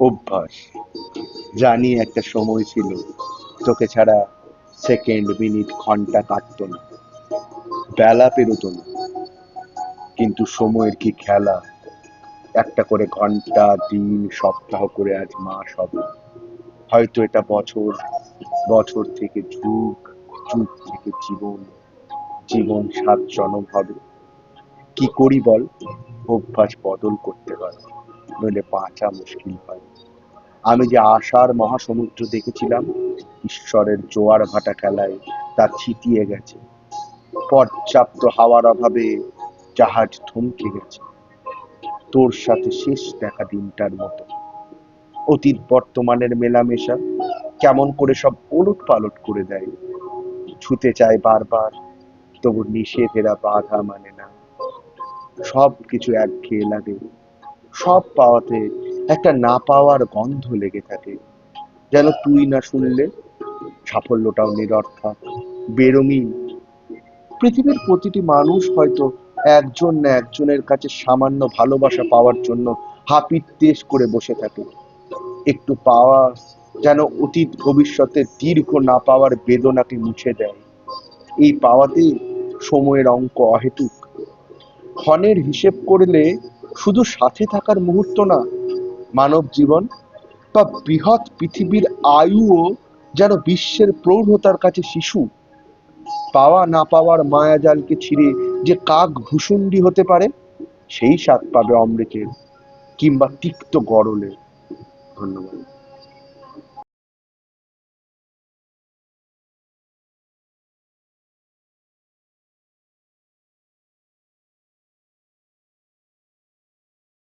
অভ্যাস। জানি একটা সময় ছিল। তোকে ছাড়া সেকেন্ড মিনিট ঘণ্টা কাটতো না। বেলা পেরোতো না। কিন্তু সময়ের কি খেলা? একটা করে ঘণ্টা, দিন, সপ্তাহ করে আজ মাস হবে। হয়তো এটা বছর বছর থেকে যুগ যুগ থেকে জীবন। জীবন সাত জনম হবে। কি করি বল? অভ্যাস বদল করতে হয় নইলে বাঁচা মুশকিল হয়। আমি যে আশার মহাসমুদ্র দেখেছিলাম, ঈশ্বরের জোয়ার ভাটা খেলায় তা ছিটিয়ে গেছে। পর্যাপ্ত হাওয়ার অভাবে জাহাজ থমকে গেছে। তোর সাথে শেষ দেখা দিনটার মতো। অতীত বর্তমানের মেলামেশা কেমন করে সব ওলট পালট করে দেয়। ছুতে চায় বারবার, তবু নিষেধেরা বাধা মানে না। সব কিছু একঘেয়ে লাগে। সব পাওয়াতে একটা না পাওয়ার গন্ধ লেগে থাকে। যেন তুই না শুনলে সাফল্যটাও নিরর্থক বেরঙিন পৃথিবীর প্রতিটি মানুষ হয়তো একজন না একজনের কাছে সামান্য ভালোবাসা পাওয়ার জন্য তেজ করে বসে থাকে। একটু পাওয়া যেন অতীত ভবিষ্যতে দীর্ঘ না পাওয়ার বেদনাকে মুছে দেয়। এই পাওয়াতে সময়ের অঙ্ক অহেতুক। ক্ষণের হিসেব করলে শুধু সাথে থাকার মুহূর্ত না, মানব জীবন বা বৃহৎ পৃথিবীর আয়ুও যেন বিশ্বের প্রৌঢ়তার কাছে শিশু। পাওয়া না পাওয়ার মায়াজালকে ছিঁড়ে যে কাক ভূষুণ্ডি হতে পারে, সেই স্বাদ পাবে অমৃতের কিংবা তিক্ত গরলের। ধন্যবাদ।